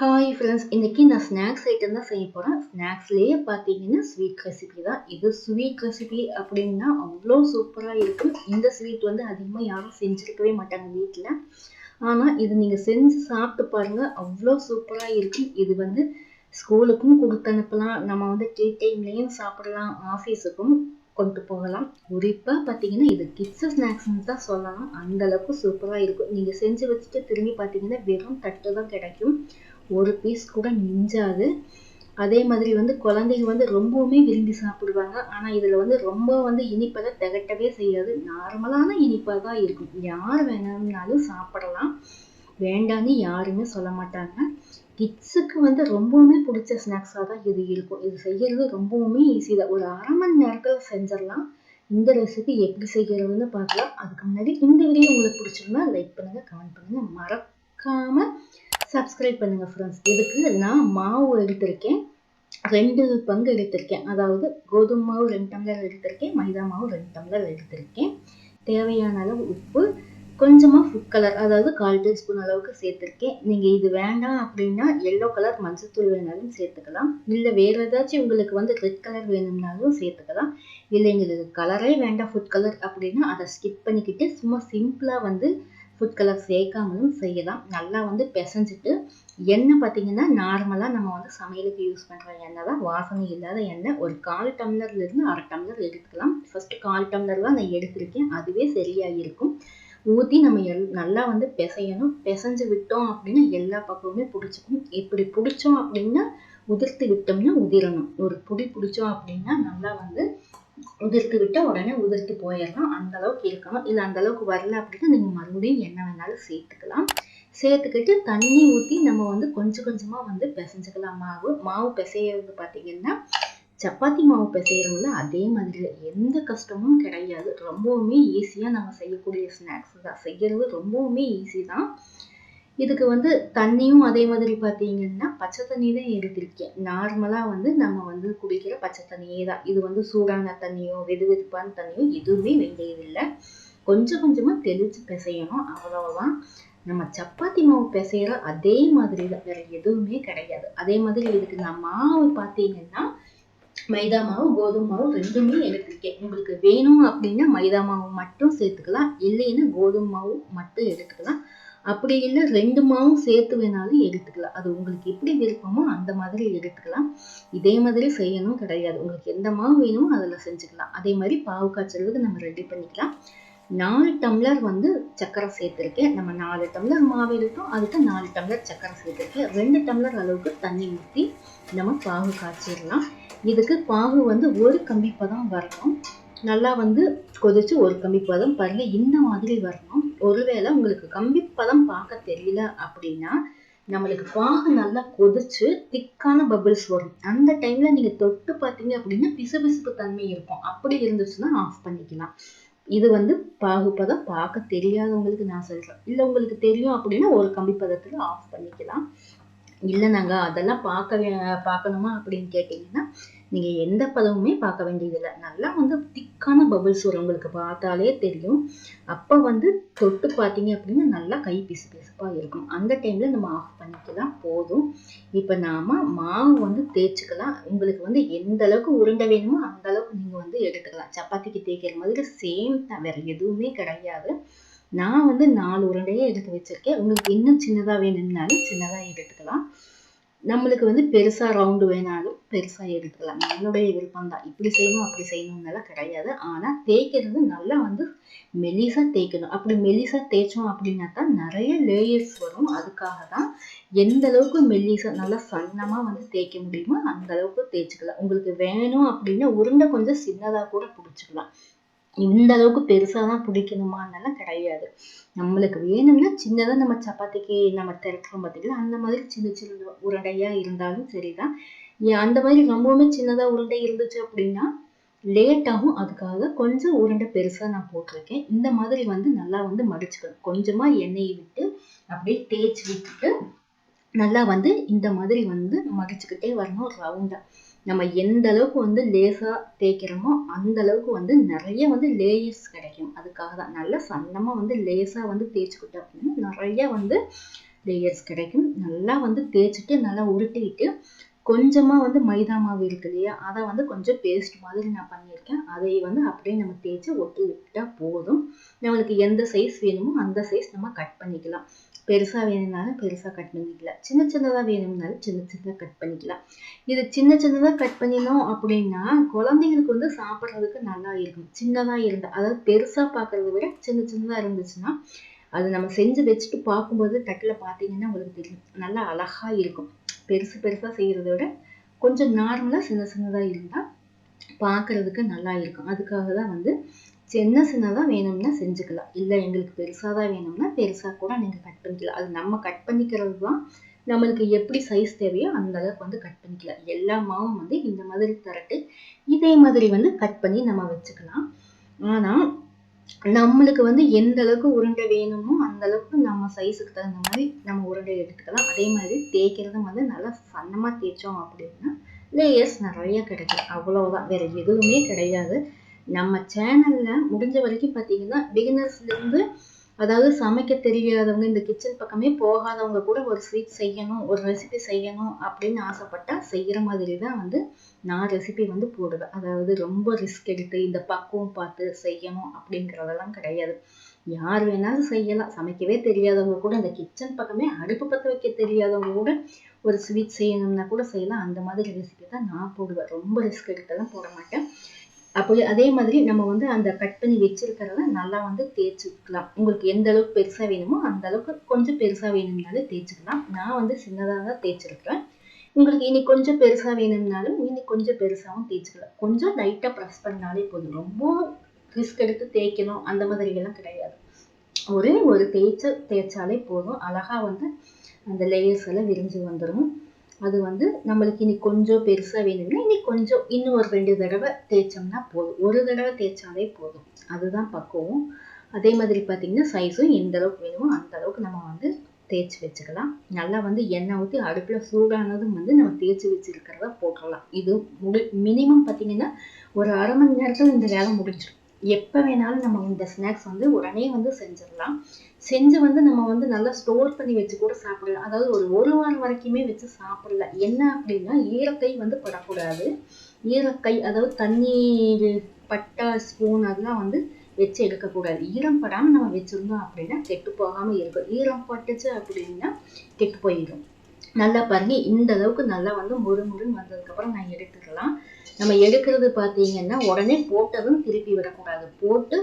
Hi friends இன்றைக்கி நான் snacks item தான் செய்ய போகிறேன் ஸ்நாக்ஸ்லேயே பார்த்தீங்கன்னா ஸ்வீட் ரெசிபி தான். இது ஸ்வீட் ரெசிபி அப்படின்னா அவ்வளோ சூப்பராக இருக்கும் இந்த ஸ்வீட் வந்து அதிகமாக யாரும் செஞ்சுருக்கவே மாட்டாங்க வீட்டில் ஆனால் இது நீங்கள் செஞ்சு சாப்பிட்டு பாருங்கள் அவ்வளோ சூப்பராக இருக்கும் இது வந்து ஸ்கூலுக்கும் கொடுத்து அனுப்பலாம். நம்ம வந்து டீ டைம்லேயும் சாப்பிடலாம். ஆஃபீஸுக்கும் கொண்டு போகலாம். குறிப்பாக பார்த்தீங்கன்னா இது கிட்ஸு ஸ்நாக்ஸ்னு தான் சொல்லலாம். அந்த அளவுக்கு சூப்பராக இருக்கும். நீங்கள் செஞ்சு வச்சுட்டு திரும்பி பார்த்தீங்கன்னா வெறும் தட்டு தான் கிடைக்கும். ஒரு பீஸ் கூட மிஞ்சாது. அதே மாதிரி வந்து குழந்தைங்க வந்து ரொம்பவுமே விரும்பி சாப்பிடுவாங்க. ஆனால் இதில் வந்து ரொம்ப வந்து இனிப்பதை திகட்டவே செய்யாது. நார்மலான இனிப்பாக தான் இருக்கும். யார் வேணும்னாலும் சாப்பிடலாம். வேண்டான்னு யாருமே சொல்ல மாட்டாங்க. கிட்ஸுக்கு வந்து ரொம்பவுமே பிடிச்ச ஸ்நாக்ஸாக தான் இது இருக்கும். இது செய்யறது ரொம்பவுமே ஈஸி தான். ஒரு அரை மணி நேரத்தில் செஞ்சிடலாம். இந்த ரெசிபி எப்படி செய்கிறதுன்னு பார்க்கலாம். அதுக்கு முன்னாடி இந்த வீடியோ உங்களுக்கு பிடிச்சிருந்தா லைக் பண்ணுங்கள் கமெண்ட் பண்ணுங்கள் மறக்காமல் சப்ஸ்கிரைப் பண்ணுங்கள் ஃப்ரெண்ட்ஸ் இதுக்கு நான் மாவு எடுத்திருக்கேன். ரெண்டு பங்கு எடுத்திருக்கேன். அதாவது கோதுமை மாவு ரெண்டு டம்ளர் எடுத்திருக்கேன். மைதா மாவு ரெண்டு டம்ளர் எடுத்திருக்கேன். தேவையான அளவு உப்பு கொஞ்சமாக ஃபுட் கலர் அதாவது கால் டீஸ்பூன் அளவுக்கு சேர்த்துருக்கேன். நீங்கள் இது வேண்டாம் அப்படின்னா எல்லோ கலர் மஞ்சத்தூள் வேணாலும் சேர்த்துக்கலாம். இல்லை வேறு ஏதாச்சும் உங்களுக்கு வந்து ரெட் கலர் வேணும்னாலும் சேர்த்துக்கலாம். இல்லை எங்களுக்கு கலரே வேண்டாம் ஃபுட் கலர் அப்படின்னா அதை ஸ்கிப் பண்ணிக்கிட்டு சும்மா சிம்பிளாக வந்து ஃபுட் கலர் சேர்க்காமலும் செய்யலாம். நல்லா வந்து பிசைஞ்சிட்டு எண்ணெய் பார்த்தீங்கன்னா நார்மலாக நம்ம வந்து சமையலுக்கு யூஸ் பண்ணுற எண்ணெய் தான். வாசனை இல்லாத எண்ணெய். ஒரு கால் டம்ளர்லேருந்து அரை டம்ளர் எடுத்துக்கலாம். ஃபஸ்ட்டு கால் டம்ளர் தான் நான் எடுத்திருக்கேன். அதுவே சரியாக இருக்கும் ஊற்றி நம்ம எல் நல்லா வந்து பிசையணும். பிசைஞ்சு விட்டோம் அப்படின்னா எல்லா பக்கமுமே பிடிச்சிக்கும். இப்படி பிடிச்சோம் அப்படின்னா உதிர்த்து விட்டோம்னா உதிரணும். ஒரு புடி பிடிச்சோம் அப்படின்னா நல்லா வந்து உதிர்த்து விட்டால் உடனே உதிர்த்து போயிடலாம். அந்த அளவுக்கு இருக்கணும். இல்லை அந்த அளவுக்கு வரல அப்படின்னா நீங்கள் மறுபடியும் என்ன வேணாலும் சேர்த்துக்கலாம். சேர்த்துக்கிட்டு தண்ணி ஊற்றி நம்ம வந்து கொஞ்சம் கொஞ்சமாக வந்து பிசைஞ்சுக்கலாம். மாவு மாவு பிசையிறது பார்த்தீங்கன்னா சப்பாத்தி மாவு பிசைகிறோம்ல அதே மாதிரி எந்த கஷ்டமும் கிடையாது. ரொம்பவுமே ஈஸியாக நம்ம செய்யக்கூடிய ஸ்நாக்ஸ் தான். செய்கிறது ரொம்பவுமே ஈஸி தான். இதுக்கு வந்து தண்ணியும் அதே மாதிரி பார்த்தீங்கன்னா பச்சை தண்ணி தான் எடுத்திருக்கேன் நார்மலாக வந்து நம்ம வந்து குடிக்கிற பச்சை தண்ணியே தான் இது வந்து சூடான தண்ணியோ வெது வெதுப்பான தண்ணியோ எதுவுமே வேண்டியதில்லை. கொஞ்சம் கொஞ்சமாக தெளித்து பிசையணும். அவ்வளவுதான். நம்ம சப்பாத்தி மாவு பிசைகிற அதே மாதிரி தான் வேற எதுவுமே கிடையாது. அதே மாதிரி இதுக்கு நான் மாவு பார்த்தீங்கன்னா மைதா மாவு கோதுமை மாவு ரெண்டுமே எடுத்திருக்கேன். உங்களுக்கு வேணும் அப்படின்னா மைதா மாவு மட்டும் சேர்த்துக்கலாம். இல்லைன்னா கோதுமை மாவு மட்டும் எடுத்துக்கலாம். அப்படி இல்லை ரெண்டு மாவும் சேர்த்து வேணாலும் எடுத்துக்கலாம். அது உங்களுக்கு எப்படி விருப்பமோ அந்த மாதிரி எடுத்துக்கலாம். இதே மாதிரி செய்யணும் கிடையாது. உங்களுக்கு எந்த மாவு வேணுமோ அதில் செஞ்சுக்கலாம். அதே மாதிரி பாவு காய்ச்சலுக்கு நம்ம ரெடி பண்ணிக்கலாம். நாலு டம்ளர் வந்து சக்கரை சேர்த்துருக்கேன். நம்ம நாலு டம்ளர் மாவு எடுத்தோம். அதுக்கு நாலு டம்ளர் சக்கரை சேர்த்துருக்கேன். ரெண்டு டம்ளர் அளவுக்கு தண்ணி ஊற்றி நம்ம பாகு காய்ச்சிடலாம். இதுக்கு பாகு வந்து ஒரு கம்பி தான் வரணும் நல்லா வந்து கொதிச்சு ஒரு கம்பி பதம் பாருங்க. இந்த மாதிரி வரணும். ஒருவேளை உங்களுக்கு கம்பி பதம் பார்க்க தெரியல அப்படின்னா நம்மளுக்கு பாகு நல்லா கொதிச்சு திக்கான பபிள்ஸ் வரும். அந்த டைம்ல நீங்க தொட்டு பார்த்தீங்க அப்படின்னா பிசுபிசுப்பு தன்மை இருக்கும். அப்படி இருந்துச்சுன்னா ஆஃப் பண்ணிக்கலாம். இது வந்து பாகுபதம் பார்க்க தெரியாதவங்களுக்கு நான் சொல்றேன். இல்லை உங்களுக்கு தெரியும் அப்படின்னா ஒரு கம்பி பதத்துல ஆஃப் பண்ணிக்கலாம். இல்லை நாங்கள் அதெல்லாம் பார்க்க பார்க்கணுமா அப்படின்னு கேட்டிங்கன்னா நீங்கள் எந்த பதமுமே பார்க்க வேண்டியதில்லை. நல்லா வந்து திக்கான பபிள்ஸ் வரும் உங்களுக்கு பார்த்தாலே தெரியும். அப்போ வந்து தொட்டு பார்த்தீங்க அப்படின்னா நல்லா கை பிசு பிசுப்பாக இருக்கும். அந்த டைமில் நம்ம ஆஃப் பண்ணிக்கலாம் போதும். இப்போ நாம் மாவு வந்து தேய்ச்சிக்கலாம். உங்களுக்கு வந்து எந்த அளவுக்கு உருண்டை வேணுமோ அந்த அளவுக்கு நீங்கள் வந்து எடுத்துக்கலாம். சப்பாத்திக்கு தேய்க்கிற மாதிரி சேம் தான் வேற எதுவுமே கிடையாது. நான் வந்து நாலு உருண்டையே எடுத்து வச்சிருக்கேன். உங்களுக்கு இன்னும் சின்னதாக வேணும்னாலும் சின்னதாக எடுத்துக்கலாம். நம்மளுக்கு வந்து பெருசாக ரவுண்டு வேணாலும் பெருசாக எடுத்துக்கலாம். நம்மளுடைய விருப்பம் தான் இப்படி செய்யணும் அப்படி செய்யணும்னால கிடையாது. ஆனால் தேய்க்கிறது நல்லா வந்து மெலிசாக தேய்க்கணும். அப்படி மெலிசாக தேய்ச்சோம் அப்படின்னா தான் நிறைய லேயர்ஸ் வரும். அதுக்காக தான் எந்த அளவுக்கு மெல்லிசாக நல்லா சன்னமாக வந்து தேய்க்க முடியுமோ அந்த அளவுக்கு தேய்ச்சிக்கலாம். உங்களுக்கு வேணும் அப்படின்னா உருண்டை கொஞ்சம் சின்னதாக கூட பிடிச்சிக்கலாம். இந்த அளவுக்கு பெருசாக தான் பிடிக்கணுமான்னெல்லாம் கிடையாது. நம்மளுக்கு வேணும்னா சின்னதாக நம்ம சப்பாத்திக்கு நம்ம திறக்கிறோம் பார்த்தீங்களா அந்த மாதிரி சின்ன சின்ன உருண்டையாக இருந்தாலும் சரிதான். அந்த மாதிரி ரொம்பவுமே சின்னதாக உருண்டை இருந்துச்சு அப்படின்னா லேட்டாகும் அதுக்காக கொஞ்சம் உருண்டை பெருசாக நான் போட்டிருக்கேன். இந்த மாதிரி வந்து நல்லா வந்து மடிச்சுக்கணும். கொஞ்சமாக எண்ணெயை விட்டு அப்படியே தேய்ச்சி விட்டுட்டு நல்லா வந்து இந்த மாதிரி வந்து மடிச்சுக்கிட்டே வரணும் ரவுண்டாக நம்ம எந்த அளவுக்கு வந்து லேசாக தேய்க்கிறோமோ அந்த அளவுக்கு வந்து நிறைய வந்து லேயர்ஸ் கிடைக்கும். அதுக்காக தான். நல்லா சன்னமாக வந்து லேசாக வந்து தேய்ச்சிக்கிட்டோம் அப்படின்னா நிறைய வந்து லேயர்ஸ் கிடைக்கும். நல்லா வந்து தேய்ச்சிட்டு நல்லா உருட்டிக்கிட்டு கொஞ்சமாக வந்து மைதா மாவு இருக்கு இல்லையா? அதை வந்து கொஞ்சம் பேஸ்ட் மாதிரி நான் பண்ணியிருக்கேன். அதை வந்து அப்படியே நம்ம தேய்ச்சி ஒட்டி விட்டால் போதும். நம்மளுக்கு எந்த சைஸ் வேணுமோ அந்த சைஸ் நம்ம கட் பண்ணிக்கலாம். பெருசாக வேணும்னாலும் பெருசாக கட் பண்ணிக்கலாம். சின்ன சின்னதாக வேணும்னாலும் சின்ன சின்னதாக கட் பண்ணிக்கலாம். இது சின்ன சின்னதாக கட் பண்ணினோம் அப்படின்னா குழந்தைங்களுக்கு வந்து சாப்பிட்றதுக்கு நல்லா இருக்கும். சின்னதாக இருந்தால் அதாவது பெருசாக பார்க்குறத விட சின்ன சின்னதாக இருந்துச்சுன்னா அது நம்ம செஞ்சு வச்சுட்டு பார்க்கும்போது தட்டில் பார்த்தீங்கன்னா உங்களுக்கு தெரியும். நல்லா அழகாக இருக்கும். பெருசு பெருசாக செய்கிறத விட கொஞ்சம் நார்மலாக சின்ன சின்னதாக இருந்தால் பார்க்குறதுக்கு நல்லா இருக்கும். அதுக்காக தான் வந்து சின்ன சின்னதாக வேணும்னா செஞ்சுக்கலாம். இல்லை எங்களுக்கு பெருசாக தான் வேணும்னா பெருசாக கூட நீங்கள் கட் பண்ணிக்கலாம். அது நம்ம கட் பண்ணிக்கிறது தான் நம்மளுக்கு எப்படி சைஸ் தேவையோ அந்த அளவுக்கு வந்து கட் பண்ணிக்கலாம். எல்லா மாவும் வந்து இந்த மாதிரி தரட்டு இதே மாதிரி வந்து கட் பண்ணி நம்ம வச்சுக்கலாம். ஆனால் நம்மளுக்கு வந்து எந்த அளவுக்கு உருண்டை வேணுமோ அந்த அளவுக்கு நம்ம சைஸுக்கு தகுந்த மாதிரி நம்ம உருண்டை எடுத்துக்கலாம். அதே மாதிரி தேய்க்கிறதும் வந்து நல்லா சன்னமாக தேய்ச்சோம் அப்படின்னா லேயர்ஸ் நிறைய கிடைக்கும். அவ்வளோதான் வேற எதுவுமே கிடையாது. நம்ம சேனலில் முடிஞ்ச வரைக்கும் பார்த்தீங்கன்னா பிகினர்ஸ்லேருந்து அதாவது சமைக்க தெரியாதவங்க இந்த கிச்சன் பக்கமே போகாதவங்க கூட ஒரு ஸ்வீட் செய்யணும் ஒரு ரெசிபி செய்யணும் அப்படின்னு ஆசைப்பட்டா செய்கிற மாதிரி தான் வந்து நான் ரெசிபி வந்து போடுவேன். அதாவது ரொம்ப ரிஸ்க் எடுத்து இந்த பக்குவம் பார்த்து செய்யணும் அப்படிங்கிறதெல்லாம் கிடையாது. யார் வேணாலும் செய்யலாம். சமைக்கவே தெரியாதவங்க கூட இந்த கிச்சன் பக்கமே அடுப்பு பற்ற வைக்க தெரியாதவங்க கூட ஒரு ஸ்வீட் செய்யணும்னா கூட செய்யலாம். அந்த மாதிரி ரெசிபி தான் நான் போடுவேன். ரொம்ப ரிஸ்க் எடுத்தெல்லாம் போட மாட்டேன். அப்போ அதே மாதிரி நம்ம வந்து அந்த கட் பண்ணி வச்சிருக்கிறத நல்லா வந்து தேய்ச்சிக்கலாம். உங்களுக்கு எந்த அளவுக்கு பெருசாக வேணுமோ அந்த அளவுக்கு கொஞ்சம் பெருசாக வேணும்னாலும் தேய்ச்சிக்கலாம். நான் வந்து சின்னதாக தான் தேய்ச்சிருக்கிறேன். உங்களுக்கு இனி கொஞ்சம் பெருசாக வேணும்னாலும் இனி கொஞ்சம் பெருசாகவும் தேய்ச்சிக்கலாம். கொஞ்சம் லைட்டாக ப்ரெஸ் பண்ணாலே போதும். ரொம்ப ரிஸ்க் எடுத்து தேய்க்கணும் அந்த மாதிரிலாம் கிடையாது. ஒரே ஒரு தேய்ச்ச தேய்ச்சாலே போதும். அழகாக வந்து அந்த லேயர்ஸ் எல்லாம் விரிஞ்சு வந்துடும் அது வந்து நம்மளுக்கு இனி கொஞ்சம் பெருசாக வேணும்னா இனி கொஞ்சம் இன்னும் ஒரு ரெண்டு தடவை தேய்ச்சோம்னா போதும். ஒரு தடவை தேய்ச்சாலே போதும். அதுதான் பக்குவம். அதே மாதிரி பார்த்தீங்கன்னா சைஸும் எந்த அளவுக்கு வேணுமோ அந்த அளவுக்கு நம்ம வந்து தேய்ச்சி வச்சுக்கலாம். நல்லா வந்து எண்ணெய் ஊற்றி அடுப்பில் சூடானதும் வந்து நம்ம தேய்ச்சி வச்சுருக்கிறத போட்டுடலாம் இது முடி மினிமம் பார்த்தீங்கன்னா ஒரு அரை மணி நேரத்தில் இந்த வேலை முடிஞ்சிடும். எப்போ வேணாலும் நம்ம இந்த ஸ்நாக்ஸ் வந்து உடனே வந்து செஞ்சிடலாம். செஞ்சு வந்து நம்ம வந்து நல்லா ஸ்டோர் பண்ணி வச்சு கூட சாப்பிடலாம். அதாவது ஒரு ஒரு வாரம் வரைக்குமே வச்சு சாப்பிடலாம். என்ன அப்படின்னா ஈரக்கை வந்து படக்கூடாது. ஈரக்கை அதாவது தண்ணீர் பட்டா ஸ்பூன் அதெல்லாம் வந்து வச்சு எடுக்கக்கூடாது. ஈரம் படாமல் நம்ம வச்சுருந்தோம் அப்படின்னா கெட்டு போகாமல் இருக்கும். ஈரம் பட்டுச்சு அப்படின்னா கெட்டு போயிடும். நல்லா பாருங்க இந்த அளவுக்கு நல்லா வந்து முறு முருன்னு வந்ததுக்கப்புறம் நான் எடுத்துக்கலாம். நம்ம எடுக்கிறது பார்த்தீங்கன்னா உடனே போட்டதும் திருப்பி விடக்கூடாது. போட்டு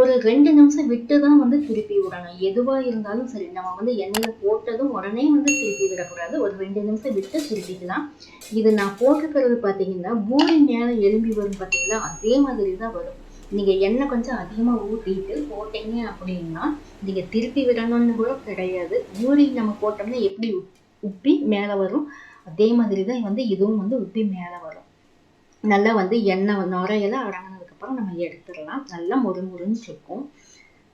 ஒரு ரெண்டு நிமிஷம் விட்டு தான் வந்து திருப்பி விடணும். எதுவாக இருந்தாலும் சரி நம்ம வந்து எண்ணெயில் போட்டதும் உடனே வந்து திருப்பி விடக்கூடாது. ஒரு ரெண்டு நிமிஷம் விட்டு திருப்பிக்கலாம். இது நான் போட்டுக்கிறது பார்த்தீங்கன்னா பூரி மேலே எலும்பி வரும் பார்த்தீங்கன்னா அதே மாதிரி தான் வரும். நீங்கள் எண்ணெய் கொஞ்சம் அதிகமாக ஊற்றிட்டு போட்டீங்க அப்படின்னா நீங்கள் திருப்பி விடணும்னு கூட கிடையாது. பூரி நம்ம போட்டோம்னா எப்படி உப்பி மேலே வரும்? அதே மாதிரி தான் வந்து இதுவும் வந்து உப்பி மேலே வரும். நல்லா வந்து எண்ணெய் நுரையெல்லாம் அடங்கினதுக்கப்புறம் நம்ம எடுத்துடலாம். நல்லா முறு முறுன்னு இருக்கும்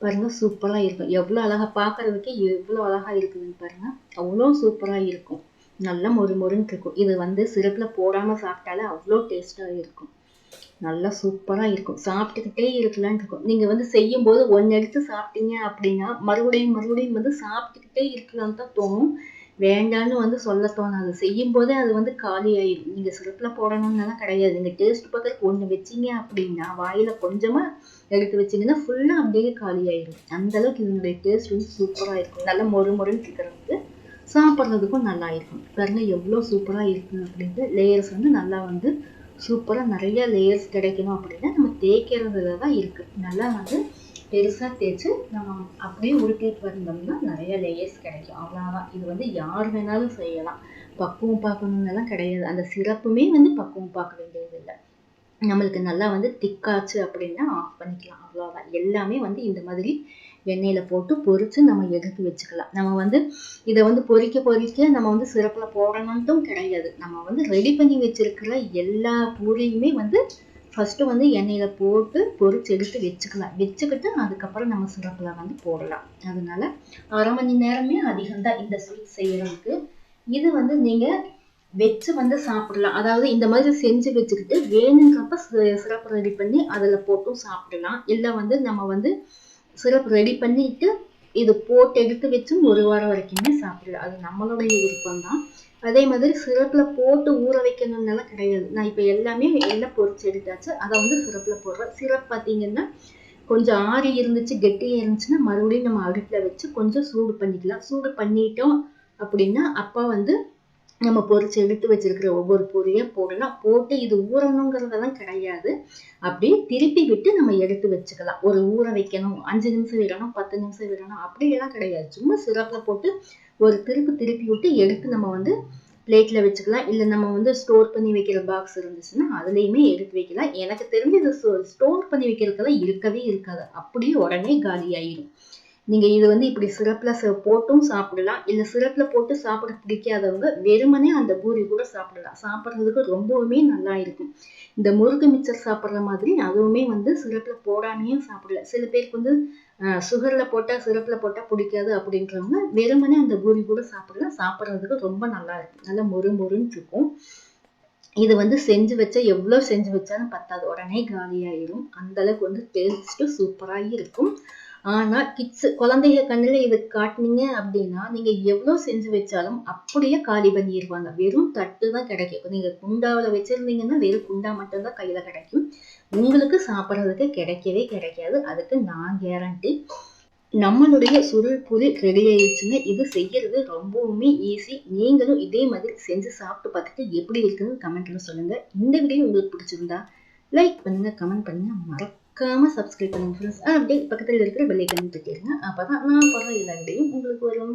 பாருங்க சூப்பராக இருக்கும். எவ்வளோ அழகாக பார்க்கறதுக்கு எவ்வளோ அழகாக இருக்குதுன்னு பாருங்க. அவ்வளோ சூப்பராக இருக்கும். நல்லா மொறு மொறுன்னு இருக்கும். இது வந்து சிறப்பில் போடாமல் சாப்பிட்டாலே அவ்வளோ டேஸ்ட்டாக இருக்கும். நல்லா சூப்பராக இருக்கும். சாப்பிட்டுக்கிட்டே இருக்கலான்னு இருக்கும். நீங்கள் வந்து செய்யும்போது ஒன்று எடுத்து சாப்பிட்டீங்க அப்படின்னா மறுபடியும் மறுபடியும் வந்து சாப்பிட்டுக்கிட்டே இருக்கலான்னு தான் தோணும். வேண்டான்னு வந்து சொல்ல தோணாது. செய்யும் போதே அது வந்து காலி ஆயிடும் நீங்கள் சிறப்பில் போடணும்னுலாம் கிடையாது. நீங்கள் டேஸ்ட் பார்க்கறதுக்கு ஒன்று வச்சீங்க அப்படின்னா வாயில் கொஞ்சமாக எடுத்து வச்சிங்கன்னா ஃபுல்லாக அப்படியே காலி ஆயிடும் அந்த அளவுக்கு இதனுடைய டேஸ்ட் வந்து சூப்பராக இருக்கும். நல்லா மொறு மொறுன்னு இருக்கிறதுக்கு சாப்பிட்றதுக்கும் நல்லா இருக்கும். பாருங்க எவ்வளோ சூப்பராக இருக்குது அப்படின்ட்டு லேயர்ஸ் வந்து நல்லா வந்து சூப்பராக நிறைய லேயர்ஸ் கிடைக்கணும் அப்படின்னா நம்ம தேய்க்கிறதுல தான் இருக்குது நல்லா வந்து பெருசாக தேய்ச்சி நம்ம அப்படியே உருட்டிட்டு வந்தோம்னா நிறைய லேயர்ஸ் கிடைக்கும். அவ்வளோதான் இது வந்து யார் வேணாலும் செய்யலாம். பக்குவம் பார்க்கணுன்னெல்லாம் கிடையாது. அந்த சிறப்புமே வந்து பக்குவம் பார்க்க வேண்டியது இல்லை. நம்மளுக்கு நல்லா வந்து திக்காச்சு அப்படின்னா ஆஃப் பண்ணிக்கலாம். அவ்வளோதான் எல்லாமே வந்து இந்த மாதிரி எண்ணெயில் போட்டு பொறித்து நம்ம எடுத்து வச்சுக்கலாம். நம்ம வந்து இதை வந்து பொறிக்க பொறிக்க நம்ம வந்து சிறப்பில் போடணுன்ட்டும் கிடையாது. நம்ம வந்து ரெடி பண்ணி வச்சுருக்கிற எல்லா பூரியுமே வந்து ஃபஸ்ட்டு வந்து எண்ணெயில் போட்டு பொறிச்சு எடுத்து வச்சுக்கலாம். வச்சுக்கிட்டு அதுக்கப்புறம் நம்ம சிறப்பில் வந்து போடலாம். அதனால அரை மணி நேரமே அதிகம்தான் இந்த ஸ்வீட் செய்கிறதுக்கு இது வந்து நீங்கள் வச்சு வந்து சாப்பிடலாம். அதாவது இந்த மாதிரி செஞ்சு வச்சுக்கிட்டு வேணுங்கிறப்ப சிறப்பு ரெடி பண்ணி அதில் போட்டும் சாப்பிடலாம். இல்லை வந்து நம்ம வந்து சிறப்பு ரெடி பண்ணிட்டு இது போட்டு எடுத்து வச்சும் ஒரு வாரம் வரைக்குமே சாப்பிடலாம் அது நம்மளுடைய விருப்பம் தான் அதே மாதிரி சிரப்பில் போட்டு ஊற வைக்கணும்னால கிடையாது. நான் இப்போ எல்லாமே எல்லாம் பொறிச்சு எடுத்தாச்சு. அதை வந்து சிரப்பில் போடுறேன். சிறப்பு பார்த்தீங்கன்னா கொஞ்சம் ஆறி இருந்துச்சு கெட்டியாக இருந்துச்சுன்னா மறுபடியும் நம்ம அடுப்பில் வச்சு கொஞ்சம் சூடு பண்ணிக்கலாம். சூடு பண்ணிட்டோம் அப்படின்னா அப்போ வந்து நம்ம பொரிச்சு எடுத்து வச்சிருக்கிற ஒவ்வொரு பொரியும் போடலாம் போட்டு இது ஊறணுங்கிறதெல்லாம் கிடையாது. அப்படியே திருப்பி விட்டு நம்ம எடுத்து வச்சுக்கலாம். ஒரு ஊற வைக்கணும் அஞ்சு நிமிஷம் விடணும் பத்து நிமிஷம் விடணும் அப்படியெல்லாம் கிடையாது. சும்மா சிரப்பில் போட்டு ஒரு திருப்பி திருப்பி விட்டு எடுத்து நம்ம வந்து பிளேட்ல வச்சுக்கலாம். இல்லை நம்ம வந்து ஸ்டோர் பண்ணி வைக்கிற பாக்ஸ் இருந்துச்சுன்னா அதுலேயுமே எடுத்து வைக்கலாம். எனக்கு தெரிஞ்சு இது ஸ்டோர் பண்ணி வைக்கிறதுக்கெல்லாம் இருக்கவே இருக்காது. அப்படியே உடனே காலி ஆயிடும் நீங்க இது வந்து இப்படி சிறப்பில் போட்டும் சாப்பிடலாம். இல்லை சிறப்பில் போட்டு சாப்பிட பிடிக்காதவங்க வெறுமனே அந்த பூரி கூட சாப்பிடலாம். சாப்பிட்றதுக்கு ரொம்பவுமே நல்லா இருக்கும். இந்த முறுக்கு மிச்சர் சாப்பிட்ற மாதிரி அதுவுமே வந்து சிறப்பில் போடாமையும் சாப்பிடலாம் சில பேருக்கு வந்து சுகர்ல போட்டா சிறப்பில் போட்டா பிடிக்காது அப்படின்றவங்க வெறுமனே அந்த பூரி கூட சாப்பிடலாம். சாப்பிட்றதுக்கு ரொம்ப நல்லா இருக்கும் நல்லா மொறு மொறுன்னு இருக்கும். இது வந்து செஞ்சு வச்சா எவ்வளோ செஞ்சு வச்சாலும் பத்தாது. உடனே காலியாயிரும். அந்த அளவுக்கு வந்து டேஸ்ட்டு சூப்பராக இருக்கும். ஆனால் கிட்ஸு குழந்தைங்க கண்ணில் இது காட்டினீங்க அப்படின்னா நீங்கள் எவ்வளோ செஞ்சு வச்சாலும் அப்படியே காலி பண்ணிடுவாங்க வெறும் தட்டு தான் கிடைக்கும். நீங்கள் குண்டாவில் வச்சுருந்தீங்கன்னா வெறும் குண்டா மட்டும்தான் கையில் கிடைக்கும். உங்களுக்கு சாப்பிட்றதுக்கு கிடைக்கவே கிடைக்காது. அதுக்கு நான் கேரண்டி நம்மளுடைய சுருள் புரி ரெடி ஆயிடுச்சுங்க இது செய்யறது ரொம்பவுமே ஈஸி நீங்களும் இதே மாதிரி செஞ்சு சாப்பிட்டு பார்த்துட்டு எப்படி இருக்குன்னு கமெண்ட்ல சொல்லுங்க. இந்த வீடியோ உங்களுக்கு பிடிச்சிருந்தா லைக் பண்ணுங்க கமெண்ட் பண்ணுங்க. மறக்காம சப்ஸ்கிரைப் பண்ணுங்க ஃப்ரெண்ட்ஸ் அப்படியே பக்கத்தில் இருக்கிற பெல்லைக்கன் தட்டிடுங்க. அப்பதான் நான் போடுற எல்லா வீடியோயும் உங்களுக்கு வரும்.